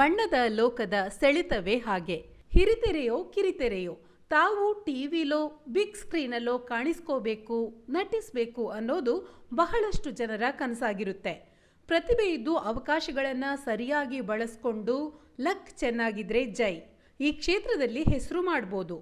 ಬಣ್ಣದ ಲೋಕದ ಸೆಳೆತವೇ ಹಾಗೆ. ಹಿರಿತೆರೆಯೋ, ಕಿರಿತೆರೆಯೋ, ತಾವು ಟಿವಿಲೋ, ಬಿಗ್ ಸ್ಕ್ರೀನಲ್ಲೋ ಕಾಣಿಸ್ಕೋಬೇಕು, ನಟಿಸಬೇಕು ಅನ್ನೋದು ಬಹಳಷ್ಟು ಜನರ ಕನಸಾಗಿರುತ್ತೆ. ಪ್ರತಿಭೆ ಇದ್ದು ಅವಕಾಶಗಳನ್ನು ಸರಿಯಾಗಿ ಬಳಸ್ಕೊಂಡು ಲಕ್ ಚೆನ್ನಾಗಿದ್ರೆ ಜೈ. ಈ ಕ್ಷೇತ್ರದಲ್ಲಿ ಹೆಸರು ಮಾಡ್ಬೋದು.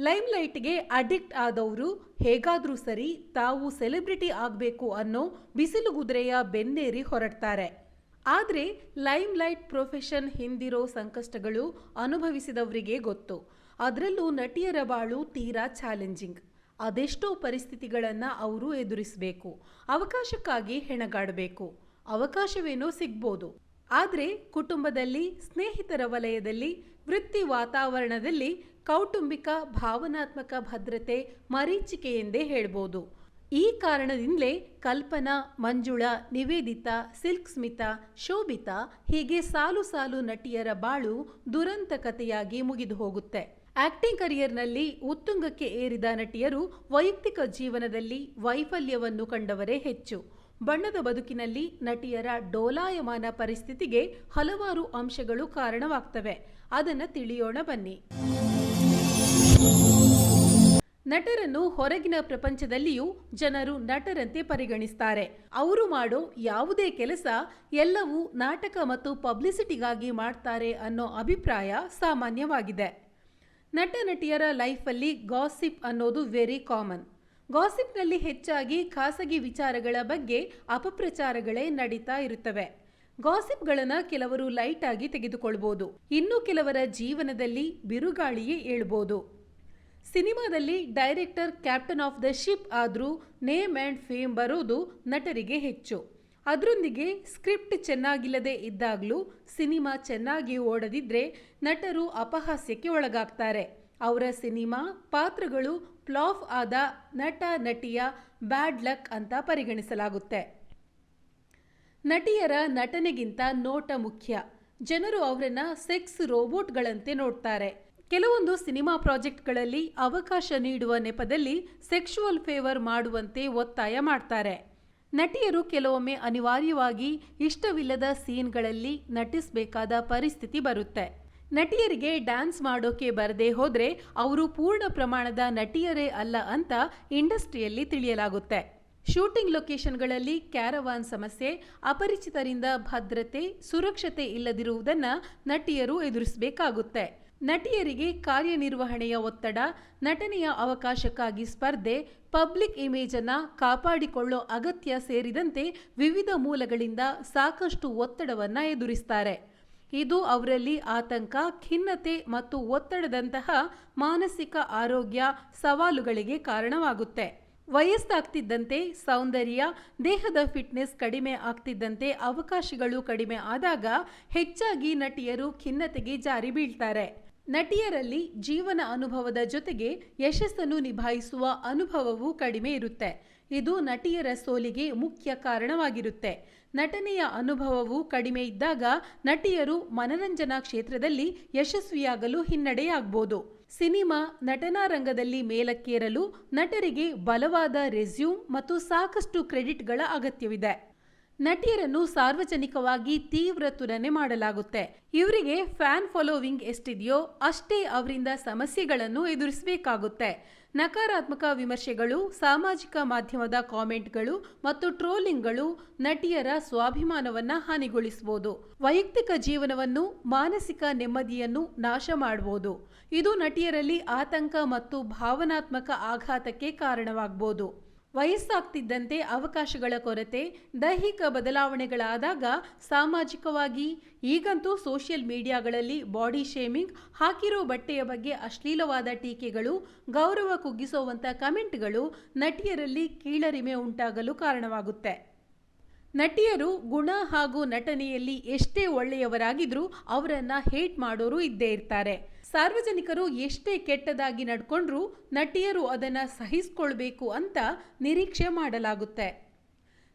ಲೈಮ್ಲೈಟ್ಗೆ ಅಡಿಕ್ಟ್ ಆದವರು ಹೇಗಾದರೂ ಸರಿ ತಾವು ಸೆಲೆಬ್ರಿಟಿ ಆಗಬೇಕು ಅನ್ನೋ ಬಿಸಿಲುಗುದುರೆಯ ಬೆನ್ನೇರಿ ಹೊರಡ್ತಾರೆ. ಆದರೆ ಲೈಮ್ಲೈಟ್ ಪ್ರೊಫೆಷನ್ ಹಿಂದಿರೋ ಸಂಕಷ್ಟಗಳು ಅನುಭವಿಸಿದವರಿಗೆ ಗೊತ್ತು. ಅದರಲ್ಲೂ ನಟಿಯರ ಬಾಳು ತೀರಾ ಚಾಲೆಂಜಿಂಗ್. ಅದೆಷ್ಟೋ ಪರಿಸ್ಥಿತಿಗಳನ್ನು ಅವರು ಎದುರಿಸಬೇಕು. ಅವಕಾಶಕ್ಕಾಗಿ ಹೆಣಗಾಡಬೇಕು. ಅವಕಾಶವೇನೋ ಸಿಗ್ಬೋದು. ಆದರೆ ಕುಟುಂಬದಲ್ಲಿ, ಸ್ನೇಹಿತರ ವಲಯದಲ್ಲಿ, ವೃತ್ತಿ ವಾತಾವರಣದಲ್ಲಿ ಕೌಟುಂಬಿಕ, ಭಾವನಾತ್ಮಕ ಭದ್ರತೆ ಮರೀಚಿಕೆ ಎಂದೇ ಹೇಳ್ಬೋದು. ಈ ಕಾರಣದಿಂದಲೇ ಕಲ್ಪನಾ, ಮಂಜುಳಾ, ನಿವೇದಿತಾ ಸಿಲ್ಕ್ ಸ್ಮಿತಾ ಶೋಭಿತ ಹೀಗೆ ಸಾಲು ಸಾಲು ನಟಿಯರ ಬಾಳು ದುರಂತ ಕಥೆಯಾಗಿ ಮುಗಿದು ಹೋಗುತ್ತೆ. ಆಕ್ಟಿಂಗ್ ಕರಿಯರ್ನಲ್ಲಿ ಉತ್ತುಂಗಕ್ಕೆ ಏರಿದ ನಟಿಯರು ವೈಯಕ್ತಿಕ ಜೀವನದಲ್ಲಿ ವೈಫಲ್ಯವನ್ನು ಕಂಡವರೇ ಹೆಚ್ಚು. ಬಣ್ಣದ ಬದುಕಿನಲ್ಲಿ ನಟಿಯರ ಡೋಲಾಯಮಾನ ಪರಿಸ್ಥಿತಿಗೆ ಹಲವಾರು ಅಂಶಗಳು ಕಾರಣವಾಗ್ತವೆ. ಅದನ್ನು ತಿಳಿಯೋಣ ಬನ್ನಿ. ನಟರನ್ನು ಹೊರಗಿನ ಪ್ರಪಂಚದಲ್ಲಿಯೂ ಜನರು ನಟರಂತೆ ಪರಿಗಣಿಸ್ತಾರೆ. ಅವರು ಮಾಡೋ ಯಾವುದೇ ಕೆಲಸ ಎಲ್ಲವೂ ನಾಟಕ ಮತ್ತು ಪಬ್ಲಿಸಿಟಿಗಾಗಿ ಮಾಡ್ತಾರೆ ಅನ್ನೋ ಅಭಿಪ್ರಾಯ ಸಾಮಾನ್ಯವಾಗಿದೆ. ನಟ ನಟಿಯರ ಲೈಫಲ್ಲಿ ಗಾಸಿಪ್ ಅನ್ನೋದು ವೆರಿ ಕಾಮನ್ ಗಾಸಿಪ್ನಲ್ಲಿ ಹೆಚ್ಚಾಗಿ ಖಾಸಗಿ ವಿಚಾರಗಳ ಬಗ್ಗೆ ಅಪಪ್ರಚಾರಗಳೇ ನಡೀತಾ ಇರುತ್ತವೆ. ಗಾಸಿಪ್ಗಳನ್ನು ಕೆಲವರು ಲೈಟ್ ಆಗಿ ತೆಗೆದುಕೊಳ್ಬೋದು. ಇನ್ನು ಕೆಲವರ ಜೀವನದಲ್ಲಿ ಬಿರುಗಾಳಿಯೇ ಏಳ್ಬೋದು ಸಿನಿಮಾದಲ್ಲಿ director, captain of the ship ಆದರೂ ನೇಮ್ ಆ್ಯಂಡ್ ಫೇಮ್ ಬರೋದು ನಟರಿಗೆ ಹೆಚ್ಚು. ಅದರೊಂದಿಗೆ ಸ್ಕ್ರಿಪ್ಟ್ ಚೆನ್ನಾಗಿಲ್ಲದೆ ಇದ್ದಾಗಲೂ ಸಿನಿಮಾ ಚೆನ್ನಾಗಿ ಓಡದಿದ್ರೆ ನಟರು ಅಪಹಾಸ್ಯಕ್ಕೆ ಒಳಗಾಗ್ತಾರೆ. ಅವರ ಸಿನಿಮಾ ಪಾತ್ರಗಳು ಫ್ಲಾಫ್ ಆದ ನಟ, ನಟಿಯ ಬ್ಯಾಡ್ ಲಕ್ ಅಂತ ಪರಿಗಣಿಸಲಾಗುತ್ತೆ. ನಟಿಯರ ನಟನೆಗಿಂತ ನೋಟ ಮುಖ್ಯ. ಜನರು ಅವರನ್ನು ಸೆಕ್ಸ್ ರೋಬೋಟ್ಗಳಂತೆ ನೋಡ್ತಾರೆ. ಕೆಲವೊಂದು ಸಿನಿಮಾ ಪ್ರಾಜೆಕ್ಟ್ಗಳಲ್ಲಿ ಅವಕಾಶ ನೀಡುವ ನೆಪದಲ್ಲಿ ಸೆಕ್ಷುವಲ್ ಫೇವರ್ ಮಾಡುವಂತೆ ಒತ್ತಾಯ ಮಾಡ್ತಾರೆ. ನಟಿಯರು ಕೆಲವೊಮ್ಮೆ ಅನಿವಾರ್ಯವಾಗಿ ಇಷ್ಟವಿಲ್ಲದ ಸೀನ್ಗಳಲ್ಲಿ ನಟಿಸಬೇಕಾದ ಪರಿಸ್ಥಿತಿ ಬರುತ್ತೆ. ನಟಿಯರಿಗೆ ಡ್ಯಾನ್ಸ್ ಮಾಡೋಕೆ ಬರದೇ ಹೋದರೆ ಅವರು ಪೂರ್ಣ ಪ್ರಮಾಣದ ನಟಿಯರೇ ಅಲ್ಲ ಅಂತ ಇಂಡಸ್ಟ್ರಿಯಲ್ಲಿ ತಿಳಿಯಲಾಗುತ್ತೆ. ಶೂಟಿಂಗ್ ಲೊಕೇಶನ್ಗಳಲ್ಲಿ ಕ್ಯಾರವಾನ್ ಸಮಸ್ಯೆ, ಅಪರಿಚಿತರಿಂದ ಭದ್ರತೆ, ಸುರಕ್ಷತೆ ಇಲ್ಲದಿರುವುದನ್ನು ನಟಿಯರು ಎದುರಿಸಬೇಕಾಗುತ್ತೆ. ನಟಿಯರಿಗೆ ಕಾರ್ಯನಿರ್ವಹಣೆಯ ಒತ್ತಡ, ನಟನೆಯ ಅವಕಾಶಕ್ಕಾಗಿ ಸ್ಪರ್ಧೆ, ಪಬ್ಲಿಕ್ ಇಮೇಜನ್ನು ಕಾಪಾಡಿಕೊಳ್ಳೋ ಅಗತ್ಯ ಸೇರಿದಂತೆ ವಿವಿಧ ಮೂಲಗಳಿಂದ ಸಾಕಷ್ಟು ಒತ್ತಡವನ್ನು ಎದುರಿಸ್ತಾರೆ. ಇದು ಅವರಲ್ಲಿ ಆತಂಕ, ಖಿನ್ನತೆ ಮತ್ತು ಒತ್ತಡದಂತಹ ಮಾನಸಿಕ ಆರೋಗ್ಯ ಸವಾಲುಗಳಿಗೆ ಕಾರಣವಾಗುತ್ತೆ. ವಯಸ್ಸಾಗ್ತಿದ್ದಂತೆ ಸೌಂದರ್ಯ, ದೇಹದ ಫಿಟ್ನೆಸ್ ಕಡಿಮೆ ಆಗ್ತಿದ್ದಂತೆ ಅವಕಾಶಗಳು ಕಡಿಮೆ ಆದಾಗ ಹೆಚ್ಚಾಗಿ ನಟಿಯರು ಖಿನ್ನತೆಗೆ ಜಾರಿ ಬೀಳ್ತಾರೆ. ನಟಿಯರಲ್ಲಿ ಜೀವನ ಅನುಭವದ ಜೊತೆಗೆ ಯಶಸ್ಸನ್ನು ನಿಭಾಯಿಸುವ ಅನುಭವವೂ ಕಡಿಮೆ ಇರುತ್ತೆ. ಇದು ನಟಿಯರ ಸೋಲಿಗೆ ಮುಖ್ಯ ಕಾರಣವಾಗಿರುತ್ತೆ. ನಟನೆಯ ಅನುಭವವು ಕಡಿಮೆ ಇದ್ದಾಗ ನಟಿಯರು ಮನರಂಜನಾ ಕ್ಷೇತ್ರದಲ್ಲಿ ಯಶಸ್ವಿಯಾಗಲು ಹಿನ್ನಡೆಯಾಗಬಹುದು ಸಿನಿಮಾ ನಟನಾ ರಂಗದಲ್ಲಿ ಮೇಲಕ್ಕೇರಲು ನಟರಿಗೆ ಬಲವಾದ ರೆಸ್ಯೂಮ್ ಮತ್ತು ಸಾಕಷ್ಟು ಕ್ರೆಡಿಟ್ಗಳ ಅಗತ್ಯವಿದೆ. ನಟಿಯರನ್ನು ಸಾರ್ವಜನಿಕವಾಗಿ ತೀವ್ರ ತುಲನೆ ಮಾಡಲಾಗುತ್ತೆ. ಇವರಿಗೆ ಫ್ಯಾನ್ ಫಾಲೋವಿಂಗ್ ಎಷ್ಟಿದೆಯೋ ಅಷ್ಟೇ ಅವರಿಂದ ಸಮಸ್ಯೆಗಳನ್ನು ಎದುರಿಸಬೇಕಾಗುತ್ತೆ. ನಕಾರಾತ್ಮಕ ವಿಮರ್ಶೆಗಳು, ಸಾಮಾಜಿಕ ಮಾಧ್ಯಮದ ಕಾಮೆಂಟ್ಗಳು ಮತ್ತು ಟ್ರೋಲಿಂಗ್ಗಳು ನಟಿಯರ ಸ್ವಾಭಿಮಾನವನ್ನ ಹಾನಿಗೊಳಿಸಬಹುದು ವೈಯಕ್ತಿಕ ಜೀವನವನ್ನು, ಮಾನಸಿಕ ನೆಮ್ಮದಿಯನ್ನು ನಾಶ ಮಾಡಬಹುದು ಇದು ನಟಿಯರಲ್ಲಿ ಆತಂಕ ಮತ್ತು ಭಾವನಾತ್ಮಕ ಆಘಾತಕ್ಕೆ ಕಾರಣವಾಗಬಹುದು ವಯಸ್ಸಾಗ್ತಿದ್ದಂತೆ ಅವಕಾಶಗಳ ಕೊರತೆ, ದೈಹಿಕ ಬದಲಾವಣೆಗಳಾದಾಗ ಸಾಮಾಜಿಕವಾಗಿ, ಈಗಂತೂ ಸೋಷಿಯಲ್ ಮೀಡಿಯಾಗಳಲ್ಲಿ ಬಾಡಿ ಶೇಮಿಂಗ್, ಹಾಕಿರೋ ಬಟ್ಟೆಯ ಬಗ್ಗೆ ಅಶ್ಲೀಲವಾದ ಟೀಕೆಗಳು, ಗೌರವ ಕುಗ್ಗಿಸುವಂಥ ಕಮೆಂಟ್ಗಳು ನಟಿಯರಲ್ಲಿ ಕೀಳರಿಮೆ ಉಂಟಾಗಲು ಕಾರಣವಾಗುತ್ತೆ. ನಟಿಯರು ಗುಣ ಹಾಗೂ ನಟನೆಯಲ್ಲಿ ಎಷ್ಟೇ ಒಳ್ಳೆಯವರಾಗಿದ್ರೂ ಅವರನ್ನು ಹೇಟ್ ಮಾಡೋರು ಇದ್ದೇ ಇರ್ತಾರೆ. ಸಾರ್ವಜನಿಕರು ಎಷ್ಟೇ ಕೆಟ್ಟದಾಗಿ ನಡ್ಕೊಂಡ್ರೂ ನಟಿಯರು ಅದನ್ನು ಸಹಿಸಿಕೊಳ್ಬೇಕು ಅಂತ ನಿರೀಕ್ಷೆ ಮಾಡಲಾಗುತ್ತೆ.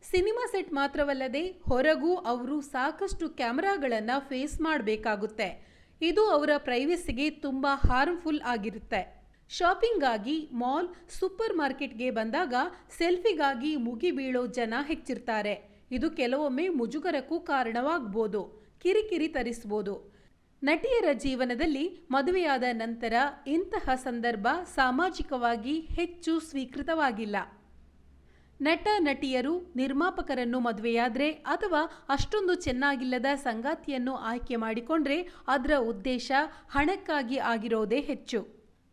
ಸಿನಿಮಾ ಸೆಟ್ ಮಾತ್ರವಲ್ಲದೆ ಹೊರಗೂ ಅವರು ಸಾಕಷ್ಟು ಕ್ಯಾಮ್ರಾಗಳನ್ನು ಫೇಸ್ ಮಾಡಬೇಕಾಗುತ್ತೆ. ಇದು ಅವರ ಪ್ರೈವಸಿಗೆ ತುಂಬ ಹಾರ್ಮ್ಫುಲ್ ಆಗಿರುತ್ತೆ. ಶಾಪಿಂಗಾಗಿ ಮಾಲ್, ಸೂಪರ್ ಮಾರ್ಕೆಟ್ಗೆ ಬಂದಾಗ ಸೆಲ್ಫಿಗಾಗಿ ಮುಗಿಬೀಳೋ ಜನ ಹೆಚ್ಚಿರ್ತಾರೆ. ಇದು ಕೆಲವೊಮ್ಮೆ ಮುಜುಗರಕ್ಕೂ ಕಾರಣವಾಗ್ಬೋದು, ಕಿರಿಕಿರಿ ತರಿಸ್ಬೋದು. ನಟಿಯರ ಜೀವನದಲ್ಲಿ ಮದುವೆಯಾದ ನಂತರ ಇಂತಹ ಸಂದರ್ಭ ಸಾಮಾಜಿಕವಾಗಿ ಹೆಚ್ಚು ಸ್ವೀಕೃತವಾಗಿಲ್ಲ. ನಟ, ನಟಿಯರು ನಿರ್ಮಾಪಕರನ್ನು ಮದುವೆಯಾದರೆ ಅಥವಾ ಅಷ್ಟೊಂದು ಚೆನ್ನಾಗಿಲ್ಲದ ಸಂಗಾತಿಯನ್ನು ಆಯ್ಕೆ ಮಾಡಿಕೊಂಡ್ರೆ ಅದರ ಉದ್ದೇಶ ಹಣಕ್ಕಾಗಿ ಆಗಿರೋದೇ ಹೆಚ್ಚು.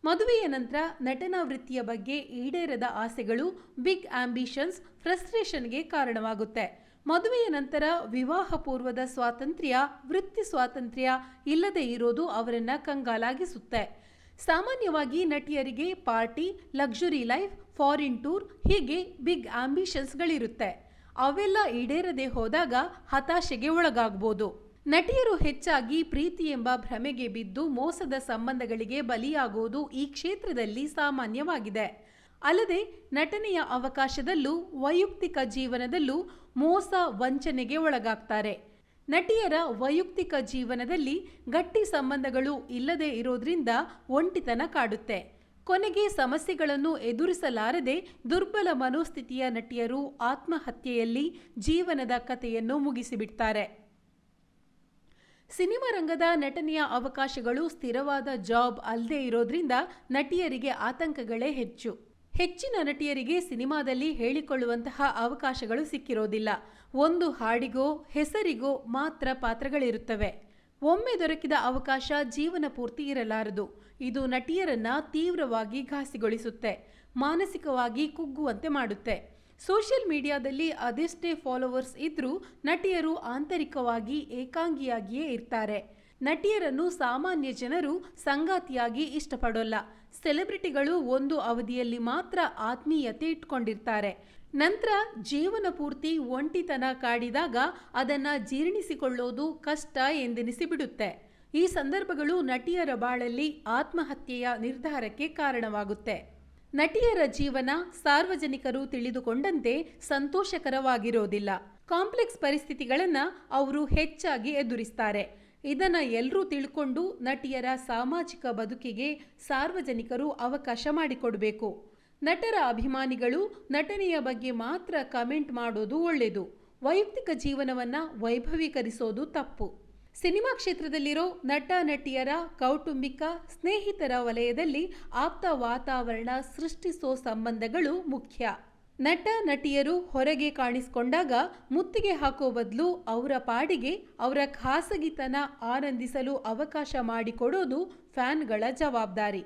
ಮದುವೆಯ ನಂತರ ನಟನಾ ವೃತ್ತಿಯ ಬಗ್ಗೆ ಈಡೇರದ ಆಸೆಗಳು, ಬಿಗ್ ಆಂಬಿಷನ್ಸ್, ಫ್ರಸ್ಟ್ರೇಷನ್ಗೆ ಕಾರಣವಾಗುತ್ತೆ. ಮದುವೆಯ ನಂತರ ವಿವಾಹ ಪೂರ್ವದ ಸ್ವಾತಂತ್ರ್ಯ, ವೃತ್ತಿ ಸ್ವಾತಂತ್ರ್ಯ ಇಲ್ಲದೆ ಇರೋದು ಅವರನ್ನ ಕಂಗಾಲಾಗಿಸುತ್ತೆ. ಸಾಮಾನ್ಯವಾಗಿ ನಟಿಯರಿಗೆ party, luxury life, foreign tour ಹೀಗೆ ಬಿಗ್ ಆಂಬಿಷನ್ಸ್ಗಳಿರುತ್ತೆ. ಅವೆಲ್ಲ ಈಡೇರದೆ ಹೋದಾಗ ಹತಾಶೆಗೆ ಒಳಗಾಗ್ಬೋದು. ನಟಿಯರು ಹೆಚ್ಚಾಗಿ ಪ್ರೀತಿ ಎಂಬ ಭ್ರಮೆಗೆ ಬಿದ್ದು ಮೋಸದ ಸಂಬಂಧಗಳಿಗೆ ಬಲಿಯಾಗುವುದು ಈ ಕ್ಷೇತ್ರದಲ್ಲಿ ಸಾಮಾನ್ಯವಾಗಿದೆ. ಅಲ್ಲದೆ ನಟನೆಯ ಅವಕಾಶದಲ್ಲೂ ವೈಯಕ್ತಿಕ ಜೀವನದಲ್ಲೂ ಮೋಸ ವಂಚನೆಗೆ ಒಳಗಾಗ್ತಾರೆ. ನಟಿಯರ ವೈಯಕ್ತಿಕ ಜೀವನದಲ್ಲಿ ಗಟ್ಟಿ ಸಂಬಂಧಗಳು ಇಲ್ಲದೆ ಇರೋದ್ರಿಂದ ಒಂಟಿತನ ಕಾಡುತ್ತೆ. ಕೊನೆಗೆ ಸಮಸ್ಯೆಗಳನ್ನು ಎದುರಿಸಲಾರದೆ ದುರ್ಬಲ ಮನೋಸ್ಥಿತಿಯ ನಟಿಯರು ಆತ್ಮಹತ್ಯೆಯಲ್ಲಿ ಜೀವನದ ಕಥೆಯನ್ನು ಮುಗಿಸಿಬಿಡ್ತಾರೆ. ಸಿನಿಮಾ ರಂಗದ ನಟನೆಯ ಅವಕಾಶಗಳು ಸ್ಥಿರವಾದ ಜಾಬ್ ಅಲ್ಲದೆ ಇರೋದ್ರಿಂದ ನಟಿಯರಿಗೆ ಆತಂಕಗಳೇ ಹೆಚ್ಚು. ಹೆಚ್ಚಿನ ನಟಿಯರಿಗೆ ಸಿನಿಮಾದಲ್ಲಿ ಹೇಳಿಕೊಳ್ಳುವಂತಹ ಅವಕಾಶಗಳು ಸಿಕ್ಕಿರೋದಿಲ್ಲ. ಒಂದು ಹಾಡಿಗೋ, ಹೆಸರಿಗೋ ಮಾತ್ರ ಪಾತ್ರಗಳಿರುತ್ತವೆ. ಒಮ್ಮೆ ದೊರಕಿದ ಅವಕಾಶ ಜೀವನ ಪೂರ್ತಿ ಇರಲಾರದು. ಇದು ನಟಿಯರನ್ನ ತೀವ್ರವಾಗಿ ಘಾಸಿಗೊಳಿಸುತ್ತೆ, ಮಾನಸಿಕವಾಗಿ ಕುಗ್ಗುವಂತೆ ಮಾಡುತ್ತೆ. ಸೋಷಿಯಲ್ ಮೀಡಿಯಾದಲ್ಲಿ ಅದೆಷ್ಟೇ ಫಾಲೋವರ್ಸ್ ಇದ್ರೂ ನಟಿಯರು ಆಂತರಿಕವಾಗಿ ಏಕಾಂಗಿಯಾಗಿಯೇ ಇರ್ತಾರೆ. ನಟಿಯರನ್ನು ಸಾಮಾನ್ಯ ಜನರು ಸಂಗಾತಿಯಾಗಿ ಇಷ್ಟಪಡೋಲ್ಲ. ಸೆಲೆಬ್ರಿಟಿಗಳು ಒಂದು ಅವಧಿಯಲ್ಲಿ ಮಾತ್ರ ಆತ್ಮೀಯತೆ ಇಟ್ಕೊಂಡಿರ್ತಾರೆ. ನಂತರ ಜೀವನ ಪೂರ್ತಿ ಒಂಟಿತನ ಕಾಡಿದಾಗ ಅದನ್ನು ಜೀರ್ಣಿಸಿಕೊಳ್ಳೋದು ಕಷ್ಟ ಎಂದೆನಿಸಿಬಿಡುತ್ತೆ ಈ ಸಂದರ್ಭಗಳು ನಟಿಯರ ಬಾಳಲ್ಲಿ ಆತ್ಮಹತ್ಯೆಯ ನಿರ್ಧಾರಕ್ಕೆ ಕಾರಣವಾಗುತ್ತೆ. ನಟಿಯರ ಜೀವನ ಸಾರ್ವಜನಿಕರು ತಿಳಿದುಕೊಂಡಂತೆ ಸಂತೋಷಕರವಾಗಿರೋದಿಲ್ಲ. ಕಾಂಪ್ಲೆಕ್ಸ್ ಪರಿಸ್ಥಿತಿಗಳನ್ನು ಅವರು ಹೆಚ್ಚಾಗಿ ಎದುರಿಸ್ತಾರೆ. ಇದನ್ನ ಎಲ್ಲರೂ ತಿಳ್ಕೊಂಡು ನಟಿಯರ ಸಾಮಾಜಿಕ ಬದುಕಿಗೆ ಸಾರ್ವಜನಿಕರು ಅವಕಾಶ ಮಾಡಿಕೊಡಬೇಕು. ನಟರ ಅಭಿಮಾನಿಗಳು ನಟನೆಯ ಬಗ್ಗೆ ಮಾತ್ರ ಕಮೆಂಟ್ ಮಾಡೋದು ಒಳ್ಳೆಯದು ವೈಯಕ್ತಿಕ ಜೀವನವನ್ನು ವೈಭವೀಕರಿಸೋದು ತಪ್ಪು. ಸಿನಿಮಾ ಕ್ಷೇತ್ರದಲ್ಲಿರೋ ನಟ, ನಟಿಯರ ಕೌಟುಂಬಿಕ ಸ್ನೇಹಿತರ ವಲಯದಲ್ಲಿ ಆಪ್ತ ವಾತಾವರಣ ಸೃಷ್ಟಿಸೋ ಸಂಬಂಧಗಳು ಮುಖ್ಯ. ನಟ, ನಟಿಯರು ಹೊರಗೆ ಕಾಣಿಸಿಕೊಂಡಾಗ ಮುತ್ತಿಗೆ ಹಾಕೋ ಬದಲು ಅವರ ಪಾಡಿಗೆ ಅವರ ಖಾಸಗಿತನ ಆನಂದಿಸಲು ಅವಕಾಶ ಮಾಡಿಕೊಡೋದು ಫ್ಯಾನ್ಗಳ ಜವಾಬ್ದಾರಿ.